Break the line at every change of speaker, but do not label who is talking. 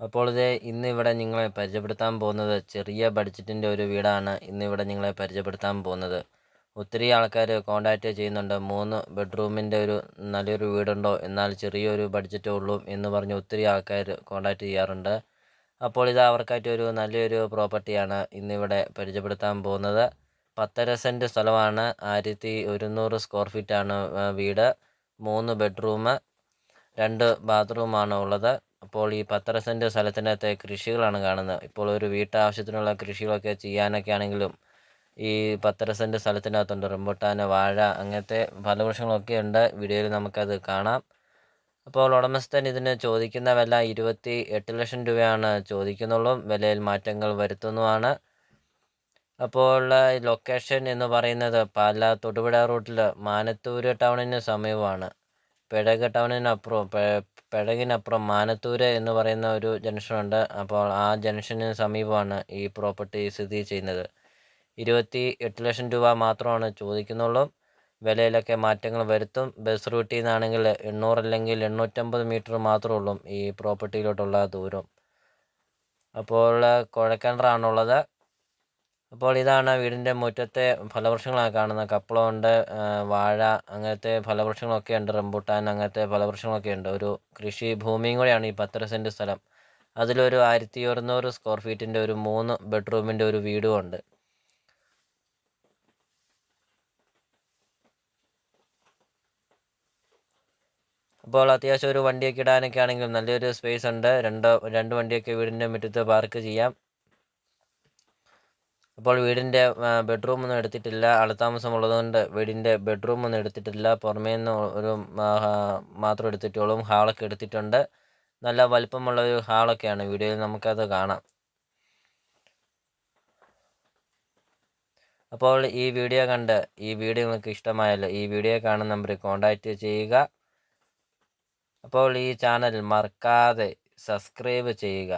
അപ്പോൾ ഇത് ഇന്ന് ഇവിടെ നിങ്ങളെ പരിചയപ്പെടുത്താൻ പോകുന്നത് ചെറിയ ബഡ്ജറ്റിന്റെ ഒരു വീടാണ്. ഇന്ന് ഇവിടെ നിങ്ങളെ പരിചയപ്പെടുത്താൻ പോകുന്നത്. ഒത്തിരി ആൾക്കാർ കോൺടാക്റ്റ് ചെയ്യുന്നുണ്ട്. മൂന്ന് ബെഡ്റൂമിന്റെ ഒരു നല്ലൊരു വീടുണ്ടോ? എന്നാൽ ചെറിയൊരു ബഡ്ജറ്റേ ഉള്ളൂ എന്ന് പറഞ്ഞ് ഒത്തിരി ആൾക്കാർ കോൺടാക്റ്റ് ചെയ്യാറുണ്ട്. അപ്പോൾ ഇത് അവർക്കായിട്ട് ഒരു നല്ലൊരു പ്രോപ്പർട്ടിയാണ് ഇന്നിവിടെ പരിചയപ്പെടുത്താൻ പോകുന്നത്. പത്തര സെന്റ് സ്ഥലമാണ്. ആയിരത്തി ഒരുന്നൂറ് സ്ക്വയർ ഫീറ്റാണ് വീട്. മൂന്ന് ബെഡ്റൂം രണ്ട് ബാത്റൂമാണ് ഉള്ളത്. അപ്പോൾ ഈ പത്തര സെന്റ് സ്ഥലത്തിനകത്തെ കൃഷികളാണ് കാണുന്നത്. ഇപ്പോൾ ഒരു വീട്ടാവശ്യത്തിനുള്ള കൃഷികളൊക്കെ ചെയ്യാനൊക്കെ ആണെങ്കിലും ഈ പത്തര സെന്റ് സ്ഥലത്തിനകത്തുണ്ട്. റംബുട്ടാൻ വാഴ അങ്ങനത്തെ ഫലവൃക്ഷങ്ങളൊക്കെ ഉണ്ട്. വീഡിയോയിൽ നമുക്കത് കാണാം. അപ്പോൾ ഉടമസ്ഥൻ ഇതിന് ചോദിക്കുന്ന വില ഇരുപത്തി എട്ട് ലക്ഷം രൂപയാണ് ചോദിക്കുന്നുള്ളൂ. വിലയിൽ മാറ്റങ്ങൾ വരുത്തുന്നതാണ് അപ്പോൾ ലൊക്കേഷൻ എന്ന് പറയുന്നത് പാല തൊടുപുഴ റൂട്ടിൽ മാനത്തൂര് ടൗണിന് സമീപമാണ്. പിഴക് ടൗണിനപ്പുറം പിഴകിനപ്പുറം മാനത്തൂര് എന്ന് പറയുന്ന ഒരു ജംഗ്ഷനുണ്ട്. അപ്പോൾ ആ ജംഗ്ഷന് സമീപമാണ് ഈ പ്രോപ്പർട്ടി സ്ഥിതി ചെയ്യുന്നത്. ഇരുപത്തി എട്ട് ലക്ഷം രൂപ മാത്രമാണ് ചോദിക്കുന്നുള്ളൂ. വിലയിലൊക്കെ മാറ്റങ്ങൾ വരുത്തും. ബസ് റൂട്ടിൽ നിന്നാണെങ്കിൽ എണ്ണൂറ് അല്ലെങ്കിൽ എണ്ണൂറ്റമ്പത് മീറ്റർ മാത്രമേ ഉള്ളൂ ഈ പ്രോപ്പർട്ടിയിലോട്ടുള്ള ദൂരം. അപ്പോൾ കുഴക്കിണറാണുള്ളത് അപ്പോൾ ഇതാണ് വീടിന്റെ മുറ്റത്തെ ഫലവൃക്ഷങ്ങളാണ് കാണുന്നത്. കപ്പളമുണ്ട് വാഴ അങ്ങനത്തെ ഫലവൃക്ഷങ്ങളൊക്കെ ഉണ്ട്. റംബൂട്ടാൻ അങ്ങനത്തെ ഫലവൃക്ഷങ്ങളൊക്കെ ഉണ്ട്. ഒരു കൃഷി ഭൂമിയും കൂടെയാണ് ഈ പത്തര സെന്റ് സ്ഥലം. അതിലൊരു ആയിരത്തി ഒരുന്നൂറ് സ്ക്വയർ ഫീറ്റിന്റെ ഒരു മൂന്ന് ബെഡ്റൂമിന്റെ ഒരു വീടും ഉണ്ട്. അപ്പോൾ അത്യാവശ്യം ഒരു വണ്ടിയൊക്കെ ഇടാനൊക്കെ ആണെങ്കിലും നല്ലൊരു സ്പേസ് ഉണ്ട്. രണ്ട് രണ്ട് വണ്ടിയൊക്കെ വീടിന്റെ മുറ്റത്ത് പാർക്ക് ചെയ്യാം. അപ്പോൾ വീടിന്റെ ബെഡ്റൂം ഒന്നും എടുത്തിട്ടില്ല. ആൾതാമസം ഉള്ളതുകൊണ്ട് വീടിന്റെ ബെഡ്റൂം ഒന്നും എടുത്തിട്ടില്ല. പുറമേ നിന്ന് ഒരു മാത്രം എടുത്തിട്ടുള്ളൂ ഹാളൊക്കെ എടുത്തിട്ടുണ്ട്. നല്ല വലിപ്പമുള്ള ഒരു ഹാളൊക്കെയാണ്. വീഡിയോയിൽ നമുക്കത് കാണാം. അപ്പോൾ ഈ വീഡിയോ കണ്ട് ഈ വീഡിയോ നിങ്ങൾക്ക് ഇഷ്ടമായല്ലോ ഈ വീഡിയോ കാണുന്ന നമ്പറിൽ കോൺടാക്റ്റ് ചെയ്യുക. അപ്പോൾ ഈ ചാനൽ മറക്കാതെ സബ്സ്ക്രൈബ് ചെയ്യുക.